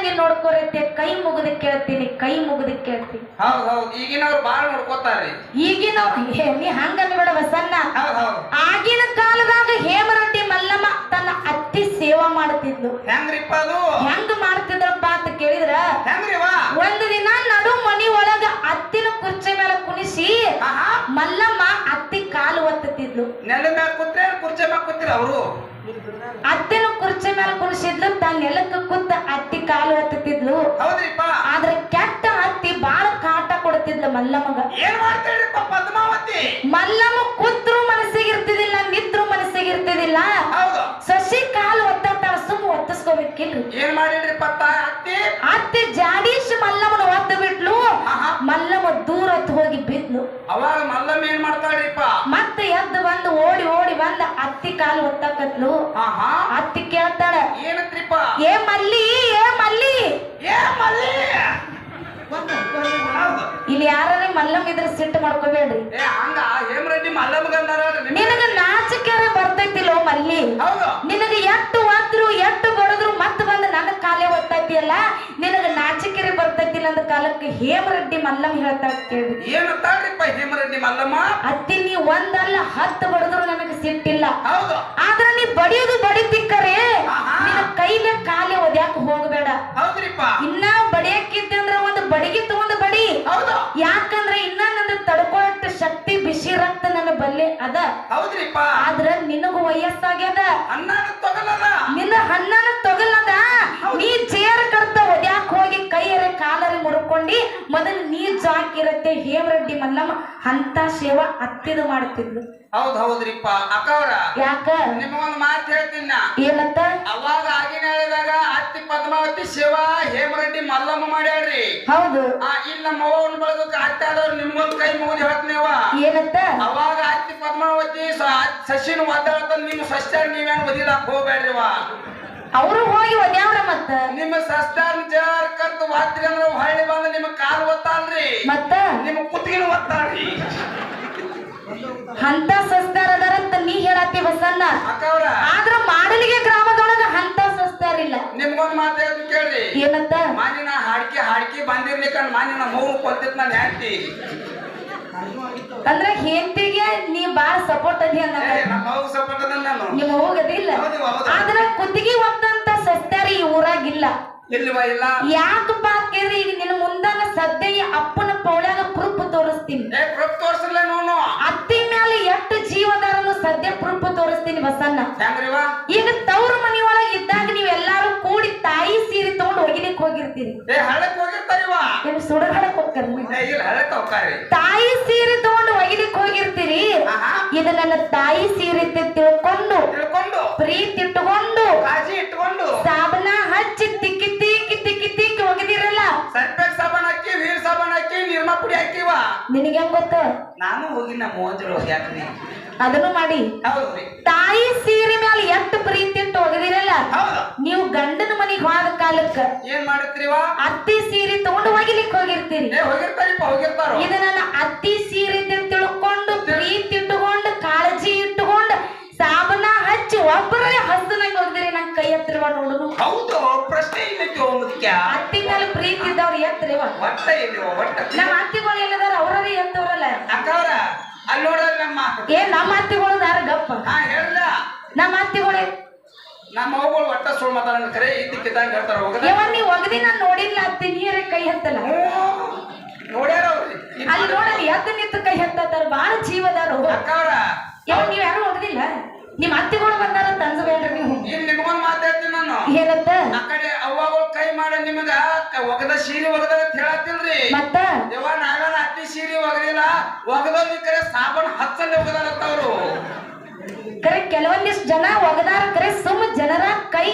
ತಂಗಿ ನೋಡ್ಕೊರತ್ತೆ ಕೈ ಮುಗಿದು ಕೇಳ್ತೀನಿ ಕೈ ಮುಗಿದು ಕೇಳ್ತೀನಿ. ಹೌದ್ ಹೌದ್ ಈಗಿನವ್ರು ಬಾಳ ನೋಡ್ಕೋತಾರ್ರಿ. ಈಗಿನ ನೀ ಹಂಗ ಬಿಡ ವಸನ್ನ ಹೌದ್ ಹೌದ್. ಆಗಿನ ಕಾಲದಾಗ ಹೇಮರಟ್ಟಿ ಮಲ್ಲಮ್ಮ ತನ್ನ ಅತ್ತಿ ಸೇವಾ ಮಾಡ್ತಿದ್ಲು. ಹೆಂಗ್ರಿಪ್ಪ ಅದು? ಹೆಂಗ್ ಮಾಡ್ತಿದ್ರಪ್ಪ ಅಂತ ಕೇಳಿದ್ರ? ಹೆಂಗ್ರಿವಾ ಒಂದು ದಿನ ನಡು ಮನಿ ಒಳಗ ಅತ್ತಿನ ಕುರ್ಚಿ ಕುಣಿಸಿ ಮಲ್ಲಮ್ಮ ಅತ್ತಿ ಕಾಲು ಒತ್ತಿದ್ಲು ನೆಲ ಮ್ಯಾಗ ಕೂತ್ರೆ ಕುರ್ಚಿ ಮ್ಯಾಗ ಕೂತಿರ ಅವರು. ಅತ್ತೆನು ಕುರ್ಚಿ ಮೇಲೆ ಕುಣಿಸಿದ್ಲು ತನ್ನ ನೆಲಕ್ಕೆ ಕುತ್ತ ಅತ್ತಿ ಕಾಲು ಒತ್ತಿದ್ಲು ಹೌದ್ರಿಪ್ಪ. ಆದ್ರೆ ಕೆಟ್ಟ ಅತ್ತಿ ಬಾಳ ಕಾಟ ಕೊಡ್ತಿದ್ಲು ಮಲ್ಲಮ್ಮಗ. ಏನ್ ಮಾಡ್ತೀರಿಪ್ಪ ಪದ್ಮಾವತಿ? ಮಲ್ಲಮ್ಮ ಕೂತ್ರು ಮನಸ್ಸಿಗೆ ಇರ್ತಿದಿಲ್ಲ ನಿತ್ರು ಮನಸ್ಸಿಗೆ ಇರ್ತಿದಿಲ್ಲ ಏನ್ ಮಾಡಿದ್ರಿಪ್ಪ ತಾ ಅತ್ತಿ? ಅತ್ತೆ ಜಾಡೀಶ್ ಮಲ್ಲಮ್ಮನ ಒದ್ದು ಬಿಟ್ಲು. ಮಲ್ಲಮ್ಮ ದೂರ ಹೊತ್ತು ಹೋಗಿ ಬಿದ್ಲು. ಅವಾಗ ಮಲ್ಲಮ್ಮ ಏನ್ ಮಾಡ್ತಾಳ್ರಿಪ್ಪ? ಮತ್ತೆ ಎದ್ದು ಬಂದು ಓಡಿ ಓಡಿ ಬಂದ ಅತ್ತಿ ಕಾಲು ಒತ್ತಕತ್ಲು. ಅತ್ತಿ ಕೇಳ್ತಾಳ ಏನತ್ರಿಪ್ಪ? ಏ ಮಲ್ಲಿ ಏ ಮಲ್ಲಿ. ಏ ಮಲ್ಲಿ? ಇಲ್ಲಿ ಯಾರೇ ಮಲ್ಲಮ್ ಇದ್ರೆ ಸಿಟ್ಟು ಮಾಡ್ಕೋಬೇಡ್ರಿ ನಿನಗ ನಾಚಿಕೆರೆ ಬರ್ತೈತಿಲ್ಲೋ ಮಲ್ಲಿ? ನಿನಗ ಎಷ್ಟು ಒದ್ರು ಎಷ್ಟು ಬಡದ್ರು ಮತ್ತೆ ಬಂದು ನನ್ನ ಕಾಲೇ ಒತ್ತೈತಿಯಲ್ಲ? ನಿನಗ ನಾಚಿಕೆರೆ ಬರ್ತೈತಿಲ್ಲ ಅಂದ ಕಾಲಕ್ಕೆ ಹೇಮರೆಡ್ಡಿ ಮಲ್ಲಮ್ಮ ಹೇಳ್ತಾ ಕೇಳಿ ಹೇಮರೆಡ್ಡಿ ಮಲ್ಲಮ್ಮ? ಅತ್ತಿ ನೀ ಒಂದಲ್ಲ ಹತ್ತು ಬಡದ್ರು ನನಗೆ ಸಿಟ್ಟಿಲ್ಲ. ಆದ್ರ ನೀ ಬಡಿಯೋದು ಬಡಿತಿಕ್ಕರೆ. ನಿನ್ನ ಕೈಲೇ ಕಾಲೇ ಒದ್ಯಾಕ ಹೋಗಬೇಡ. ಇನ್ನ ಬಡಿಯಕ್ಕಿದ್ದೆ ಅಂದ್ರ ಒಂದು ಬಡಿಗೆ ತಗೊಂಡು ಬಡಿ. ಹೌದು. ಯಾಕಂದ್ರೆ ಇನ್ನ ನನ್ನ ತಡ್ಕೊಳಟ್ಟು ಶಕ್ತಿ ಬಿಸಿ ರಕ್ತ ನನ್ನ ಬಲ್ಲೆ ಅದ. ಹೌದ್ರಿಪ್ಪ. ಆದ್ರ ನಿನಗೂ ವಯಸ್ಸಾಗ್ಯದ. ಮೊದಲು ನೀರ್ ಜಾಕಿರತ್ತೆ ಹೇಮರೆಡ್ಡಿ ಮಲ್ಲಮ್ಮ ಅಂತ ಸೇವಾ ಅತ್ತಿದ ಮಾಡ್ತಿದ್ಲು ಹೌದ್ ಹೌದ್ರಿಪ್ಪ ಅಕ್ಕವ್ರ. ಯಾಕ? ನಿಮಗೊಂದು ಮಾತು ಹೇಳ್ತೀನ ಏನತ್ತ ಅವಾಗ ಆಗಿನ ಹೇಳಿದಾಗ ಅತ್ತಿ ಪದ್ಮಾವತಿ ಶಿವ ಹೇಮರೆಡ್ಡಿ ಮಲ್ಲಮ್ಮ ಮಾಡ್ಯಾಡ್ರಿ ಹೌದು. ಇಲ್ಲಿ ನಮ್ಮ ಅವ್ವನ ಬಳಗಕ್ಕೆ ಅತ್ತೆ ಆದವ್ರು ನಿಮ್ಗೊಂದು ಕೈ ಮುಗಿದು ಹೇಳ್ತೀನಿವ ಏನತ್ತ ಅವಾಗ ಅತ್ತಿ ಪದ್ಮಾವತಿ ಸಸಿನ ನೀವು ಸಸ್ಯ ಸಸ್ಯಾರ ನೀವೇನು ಒದಿಲಾಕ ಹೋಗ್ಬೇಡ್ರಿವ ಅವರು ಹೋಗಿ ಒದ್ಯಾವ್ರ ಮತ್ತ? ನಿಮ್ಮ ಸಸ್ತಾರ ಜಾರ್ ಕರ್ದು ವಾತ್ರಿ ಅಂದ್ರೆ ಹೊಳ್ಳಿ ಬಂದ ನಿಮ್ಮ ಕಾಲು ಒತ್ತಾಳ್ರಿ. ಮತ್ತ? ನಿಮ್ಮ ಕುತ್ತಿಗೆನು ಒತ್ತಾಳ್ರಿ. ಅಂತ ಸಸ್ತಾರ ಅದಾರಂತ ನೀ ಹೇಳತ್ತಿ ಬಸನ್ನ ಅಕ್ಕವ್ರ. ಆದ್ರ ಮಾಡಲಿಗೆ ಗ್ರಾಮದೊಳಗ ಹಂತ ಸಸ್ತಾರ ಇಲ್ಲ ನಿಮ್ಗೊಂದ್ ಮಾತು ಕೇಳ್ರಿ. ಏನತ್ತ ಮಾನಿನ ಹಾಡ್ಕಿ ಹಾಡ್ಕಿ ಬಂದಿರ್ಲಿಕ್ಕ ಮಾನಿನ ಮೂರು ಕೊಲ್ತಿತ್ ನಾನು ಹೇಳ್ತಿ ಅಂದ್ರ ಹೆಂಡತಿಗೆ ನೀ ಬಾಳ ಸಪೋರ್ಟ್ ಅದಿ ಅನ್ನ ನಮ್ಮ ಹೋಗದಿಲ್ಲ. ಆದ್ರ ಕುತ್ತಿಗೆ ಒತ್ತಂತ ಸಸ್ತಾರಿ ಈ ಊರಾಗಿಲ್ಲ. ಯಾಕಪ್ಪ ಕೇಳಿದ್ರೆ ಈಗ ನಿನ್ನ ಮುಂದಾನ ಸದ್ಯ ಅಪ್ಪನ ಪೌಳ್ಯಾಗ ಪ್ರೂಫ್ ತೋರಿಸ್ತೀನಿ. ಅತ್ತಿ ಮ್ಯಾಲ ಎಷ್ಟು ಜೀವದಾರನು ಸದ್ಯ ಪ್ರೂಫ್ ತೋರಿಸ್ತೀನಿ ಬಸನ್ನ ಈಗ ತವ್ರ ಮನಿಯೊಳಗ ಇದ್ದಾಗ ನೀವೆಲ್ಲಾರು ಕೂಡಿ ತಾಯಿ ಸೀರೆ ತಗೊಂಡು ಒಗಿಲಿಕ್ ಹೋಗಿರ್ತೀನಿ ಏ ತಾಯಿ ಸೀರೆ ತಗೊಂಡು ಒಗಿಲಿಕ್ ಹೋಗಿರ್ತೀರಿ? ಇದು ನನ್ನ ತಾಯಿ ಸೀರೆ ತಿಳ್ಕೊಂಡು ತಿಳ್ಕೊಂಡು. ಪ್ರೀತಿ ಇಟ್ಟುಕೊಂಡು ಕಾಜಿ ಇಟ್ಕೊಂಡು ಸಾಬನ ಹಚ್ಚಿ ತಿಕ್ಕಿ ತಿಕ್ಕಿ ತಿಕ್ಕಿ ತಿಕ್ಕಿ ಒಗಿದಿರಲ್ಲ? ಸರ್ಪೆಕ್ ಸಾಬನ್ ಹಾಕಿ ವೀರ್ ಸಾಬನ್ ಹಾಕಿ ನಿರ್ಮಾ ಪುಡಿ ಹಾಕಿವ? ನಿನಗೆ ಹೆಂಗ್ ಗೊತ್ತ? ನಾನು ಹೋಗಿ ನಮ್ಮ ಮೋಜರು ಹಾಕಿ ಅದನ್ನು ಮಾಡಿ. ತಾಯಿ ನೀವು ಗಂಡನ ಮನೆಗೆ ಹೋದ ಕಾಲಕ್ಕ ಏನ್ ಮಾಡಿರ್ತೀವ ಅತ್ತಿ ಸೀರೆ ತಗೊಂಡು ಹೋಗಿಲಿಕ್ಕೆ ಹೋಗಿರ್ತೀರಿ. ಹೋಗಿರ್ತಾರಿಪ್ಪ ಹೋಗಿರ್ತಾರ? ಇದು ನನ್ನ ಅತ್ತಿ ಸೀರೆ ಅಂತ ತಿಳ್ಕೊಂಡು ಪ್ರೀತಿ ಇಟ್ಟುಕೊಂಡು ಕಾಳಜಿ ಇಟ್ಟುಕೊಂಡು ಸಾಬನ ಹಚ್ಚಿ ಒಬ್ಬರೇ ಹಸ್ತನಾಗ ಹೋಗ್ದಿರಿ ನಂಗೆ ಕೈ ಹತ್ತಿರವ ನೋಡುನು. ಹೌದು ಪ್ರಶ್ನೆ ಇಲ್ಲಕ್ಕೆ ಅತ್ತಿ ಮೇಲೆ ಪ್ರೀತಿ ಇದ್ದವ್ರು ಎತ್ತರಿವ. ಒಟ್ಟ ಇಲ್ಲಿ ಒಟ್ಟ. ನಮ್ಮ ಅತ್ತಿಗಳು ಎಲ್ಲದಾರ ಅವ್ರೇ ಎತ್ತವ್ರಲ್ಲ. ಅಕ್ಕವ್ರ ಅಲ್ಲಿ ನೋಡ್ರಿ ನಮ್ಮ. ಏ ನಮ್ಮ ಅತ್ತಿಗಳು ದಾರ ಗಪ್ಪ. ಹಾ ಹೇಳ್ದ ನಮ್ಮ ಅತ್ತಿಗಳೇ ನಮ್ಮ ಮಗಳು ಒಟ್ಟ ಸುಳ್ಳು ಮಾತಾಡ ಕರೆ ಇದ್ದಕ್ಕಿದ್ದಂಗೆ ಹೇಳ್ತಾರ ಹೋಗದ ಯಾವ ನೀ ಒಗದಿ ನಾನು ನೋಡಿಲ್ಲ ಅತ್ತಿ ನೀರೇ ಕೈ ಹತ್ತಲ್ಲ. ನೋಡ್ಯಾರ ಅವ್ರಿ. ಅಲ್ಲಿ ನೋಡಲಿ ಎದ್ದು ನಿಂತು ಕೈ ಹತ್ತಾರ ಬಾಳ ಜೀವದಾರು ಅಕ್ಕವ್ರ ಯಾವ ನೀವ್ ಯಾರು ಒಗದಿಲ್ಲ? ನಿಮ್ಮ ಅತ್ತಿಗಳು ಬಂದಾರ ಅಂತ ಅನ್ಸಬೇಡ್ರಿ ನೀವು. ಇಲ್ಲಿ ನಿಮ್ಗೊಂದ್ ಮಾತಾಡ್ತೀನಿ ನಾನು. ಏನತ್ತ ಆ ಕಡೆ ಅವ್ವಗಳು ಕೈ ಮಾಡಿ ನಿಮಗ ಒಗದ ಸೀರೆ ಒಗದ ಅಂತ ಹೇಳತ್ತಿಲ್ರಿ ಮತ್ತ? ದೇವ ನಾವೇನ ಅತ್ತಿ ಸೀರೆ ಒಗದಿಲ್ಲ. ಒಗದವ್ರಿ ಕರೆ ಸಾಬನ್ ಹಚ್ಚಲ್ಲಿ ಒಗದಾರತ್ತವ್ರು ಕರೆ ಕೆಲವೊಂದಿಷ್ಟು ಜನ ಒಗದಾರ ಕರೆ ಸುಮ್ ಜನರ ಕೈ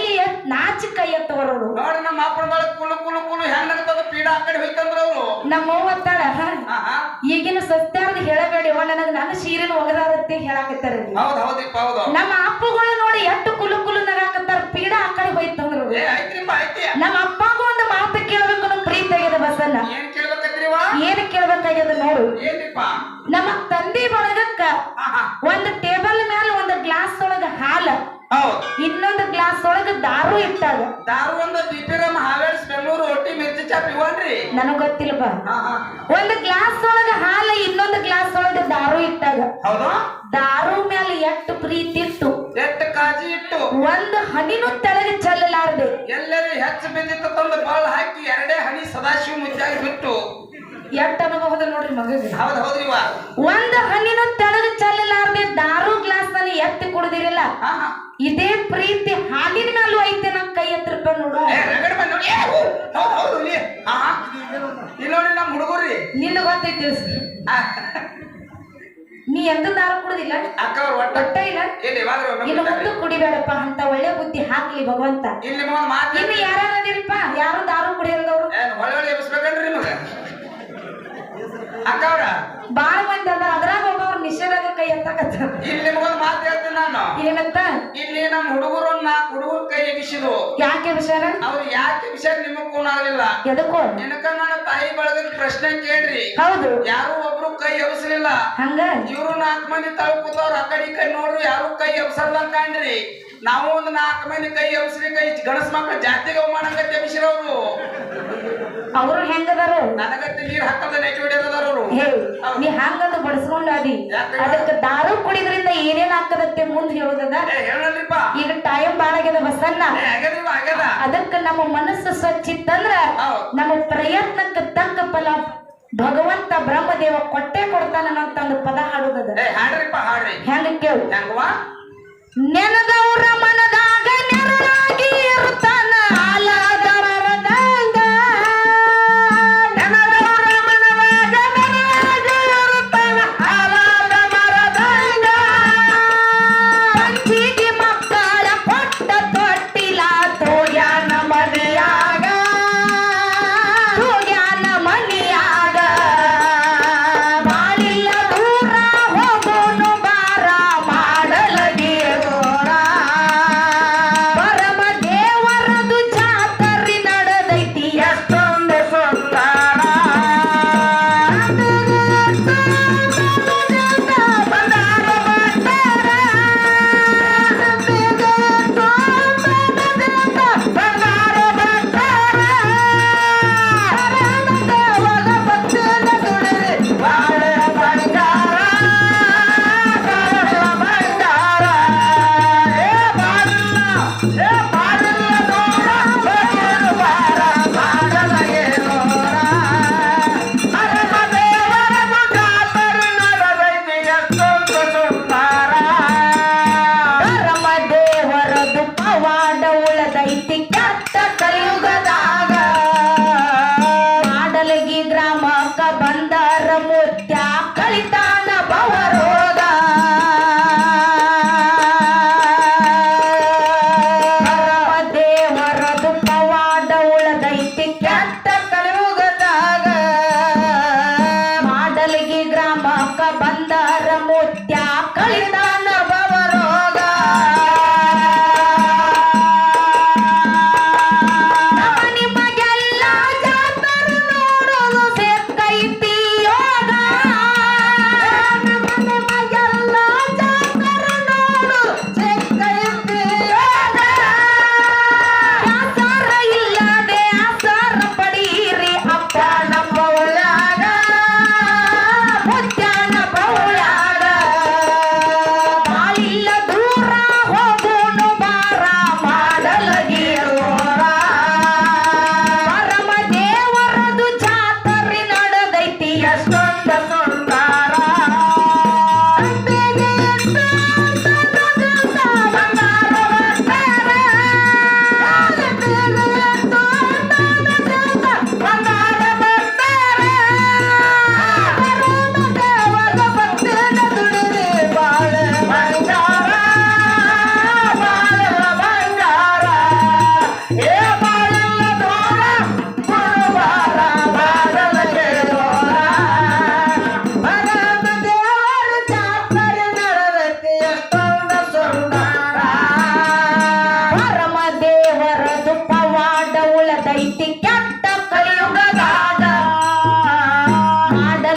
ನಾಚಿ ಕೈ ಎತ್ತವರು ನೋಡಿ ನಮ್ಮ ಅಪ್ಪನ ಕುಲು ಕುಲು ಕುಲು ಹೆಂಗದ ಪೀಡ ಆ ಕಡೆ ಹೋಯ್ತಂದ್ರ ಅವ್ರು. ನಮ್ಮ ಈಗಿನ ಸತ್ಯಾರ್ದ ಹೇಳಬೇಡಿ ನನಗ ನನ್ನ ಸೀರೆನ ಒಗದಾರತ್ತೆ ಹೇಳಾಕತ್ತಾರ. ಹೌದ್ ಹೌದ್ರಿಪ್ಪ ಹೌದು. ನಮ್ಮ ಅಪ್ಪಗಳು ನೋಡಿ ಎಷ್ಟು ಕುಲು ಕುಲು ನಗಾಕತ್ತಾರ ಪೀಡ ಆ ಕಡೆ ಹೋಯ್ತಂದ್ರು. ನಮ್ಮ ಅಪ್ಪಗೂ ಒಂದು ಮಾತು ಕೇಳಬೇಕು ನಮ್ ಪ್ರೀತಿ ಆಗ್ಯದ ಬಸನ್ನ ಏನ್ ಕೇಳ್ಬೇಕಾಗ್ಯದ ನೋಡು. ನಮ್ಮ ತಂದೆ ಬಳಗಕ್ಕ ಒಂದು ಬಿಪಿರಮ್ ಹಾವೇಳ್ಸ್ ಬೆಂಗಳೂರು ಚಾ ಪಿವನ್ರಿ? ನನಗ್ ಗೊತ್ತಿಲ್ಲಪ್ಪ. ಹಾ ಹಾ. ಒಂದ್ ಗ್ಲಾಸ್ ಒಳಗ ಹಾಲ ಇನ್ನೊಂದ್ ಗ್ಲಾಸ್ ಒಳಗ ದಾರು ಇಟ್ಟಾಗ. ಹೌದು? ದಾರು ಮೇಲೆ ಎಷ್ಟು ಪ್ರೀತಿ ಇಟ್ಟು ಎಟ್ಟು ಕಾಜಿ ಇಟ್ಟು ಒಂದ್ ಹನಿನೂ ತೆಳಗೆ ಚೆಲ್ಲಲಾರ್ದೆ. ಎಲ್ಲರೂ ಹೆಚ್ಚು ಬಿದ್ದಿತ್ತು ತಂದು ಬಾಳ ಹಾಕಿ ಎರಡೇ ಹನಿ ಸದಾಶಿವ ಮುಚ್ಚಾಗಿ ಬಿಟ್ಟು ಎಷ್ಟ್ ಅನುಭವದ ನೋಡ್ರಿ ಮಗಗೆ ಹೌದು ಹೌದ್ರಿವ ಒಂದ್ ಹಣ್ಣಿನ ತೆಳಗ ಚಲ್ಲಲಾರ್ದೆ ದಾರು ಗ್ಲಾಸ್ನಲ್ಲಿ ಎತ್ತಿ ಕುಡ್ದಿರಲ್ಲ. ಇದೇ ಪ್ರೀತಿ ಹಾಲಿನ ಮೇಲೂ ಐತೆ ನಮ್ ಕೈ ಹತ್ರ ಬಂದ್ ನೋಡಿ. ನೋಡಿ ನಮ್ಮ ಹುಡುಗರ್ರಿ. ನಿನ್ನ ಗೊತ್ತೈತಿ ನೀ ಎಂದೂ ದಾರು ಕುಡುದಿಲ್ಲ? ಅಕ್ಕ ಒಟ್ಟ. ಇಲ್ಲ? ಇನ್ನು ಮುಂದೆ ಕುಡಿಬೇಡಪ್ಪ ಅಂತ ಒಳ್ಳೆ ಬುದ್ಧಿ ಹಾಕ್ಲಿ ಭಗವಂತ. ಇನ್ನು ಯಾರ್ಯಾರ ಅದಿರಪ್ಪ? ಯಾರು ದಾರು ಕುಡಿಯಲ್ದವ್ರು? ಒಳ್ಳೆ ಒಳ್ಳೆ ಎಬ್ಸ್ಬೇಕನ್ರಿ ನಿಮಗ? ಬಾಳ ಮಂದಿ ಅಲ್ಲ ಅದ್ರಾಗ ಒಬ್ಬವ್ರು ನಿಷೇಧಾಗ ಕೈ ಎತ್ತಕತ್ತಾರ. ಇಲ್ಲಿ ನಿಮಗೊಂದು ಮಾತು ಹೇಳ್ತೀನಿ ನಾನು. ಏನಂತ? ಇಲ್ಲಿ ನಮ್ಮ ಹುಡುಗರು ನಾಲ್ಕು ಹುಡುಗರು ಕೈ ಎಗಿಸಿದ್ರು. ಯಾಕೆ ವಿಷಯ ಅವ್ರು ಯಾಕೆ ವಿಷಯ ನಿಮಗ್ ಕೂನ್ ಆಗಲಿಲ್ಲ? ಎದಕ್ಕೋ? ನಿನಕ ನನ್ನ ತಾಯಿ ಬಳಗದ ಪ್ರಶ್ನೆ ಕೇಳ್ರಿ. ಹೌದು. ಯಾರು ಒಬ್ರು ಕೈ ಎಬ್ಸಲಿಲ್ಲ. ಹಂಗ? ಇವ್ರು ನಾಲ್ಕು ಮಂದಿ ತಳ ಕೂತವ್ರು ಆ ಕಡೆ ಕಡೆ ನೋಡ್ರಿ ಯಾರು ಕೈ ಎಬ್ಸಲ್ಲ ಕಾಣ್ರಿ. ನಾವು ಒಂದು ನಾಲ್ಕು ಮಂದಿ ಕೈ ಎಬ್ಸ್ರಿ ಕೈ ಗಣಸ್ ಮಕ್ಕಳ ಜಾತಿಗೆ ಅವಮಾನಗತ್ತೆ ಎಬ್ಸಿರೋರು ಅವರು ಹೆಂಗದಾರು? ನನಗತ್ತೆ ನೀರ್ ಹಾಕದ ನೀ ಅದಿ ಅದಕ್ಕೆ ದಾರು ಕುಡಿದ್ರಿಂದ ಏನೇನ್ ಆಗ್ತದತ್ತೆ ಮುಂದ್ ಹೇಳುದದ? ಈಗ ಟೈಮ್ ಬಾಳ ಆಗ್ಯದ ಬಸನ್ನ ಆಗದ ಅದಕ್ಕ ನಮ್ಮ ಮನಸ್ಸು ಸ್ವಚ್ಛ ಇತ್ತಂದ್ರ. ನಮ್ಮ ಪ್ರಯತ್ನಕ್ಕೆ ತಕ್ಕ ಫಲ ಭಗವಂತ ಬ್ರಹ್ಮದೇವ ಕೊಟ್ಟೆ ಕೊಡ್ತಾನ ಅಂತಂದು ಪದ ಹಾಡುದದ. ಹೆಂಗ ಕೇಳು. ನೆನದವ್ರ ಮನದಾಗ ನೆರಳಾಗಿ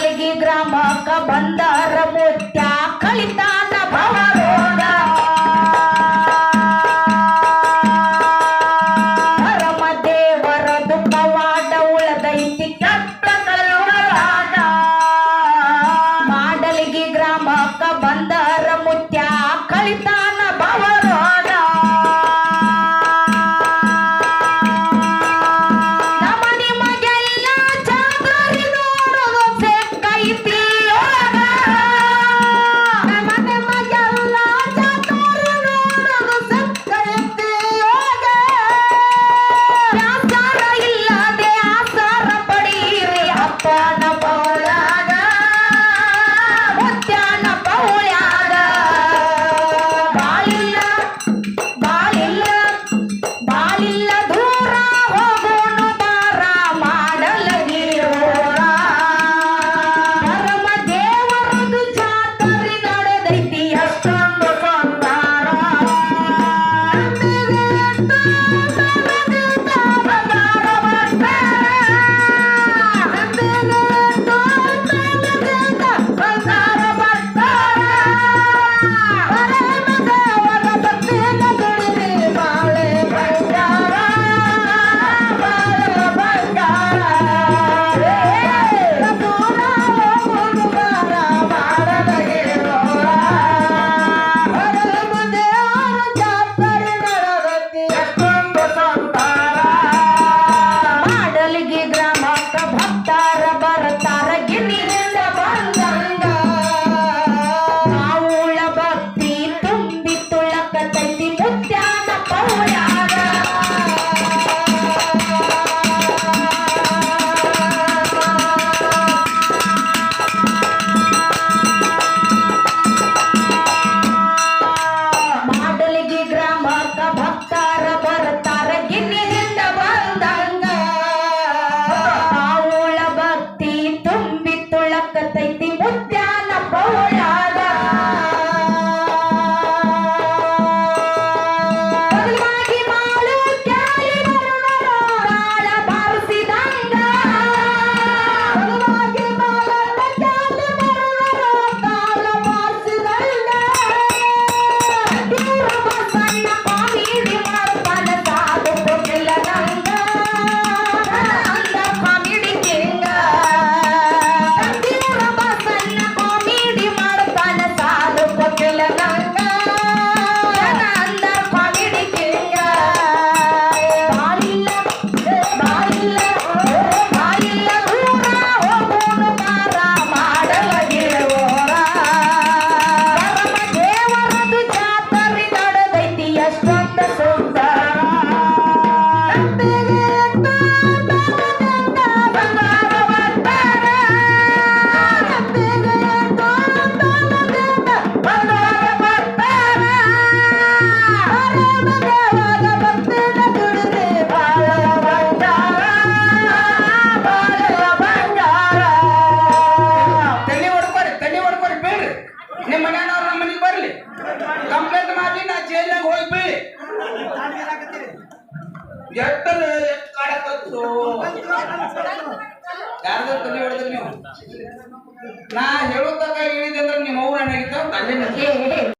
ಮಾಡಲಿಗಿ ಗ್ರಾಮಕ್ಕ ಬಂದಾರ ನಾ ಹೇಳೋ ತಕ ಹೇಳಿದೆ ಅಂದ್ರೆ ನಿಮ್ಮ ಅವ್ರು ಏನಾಗಿತ್ತು ಅಲ್ಲೇ ನಿಂತು. ಏ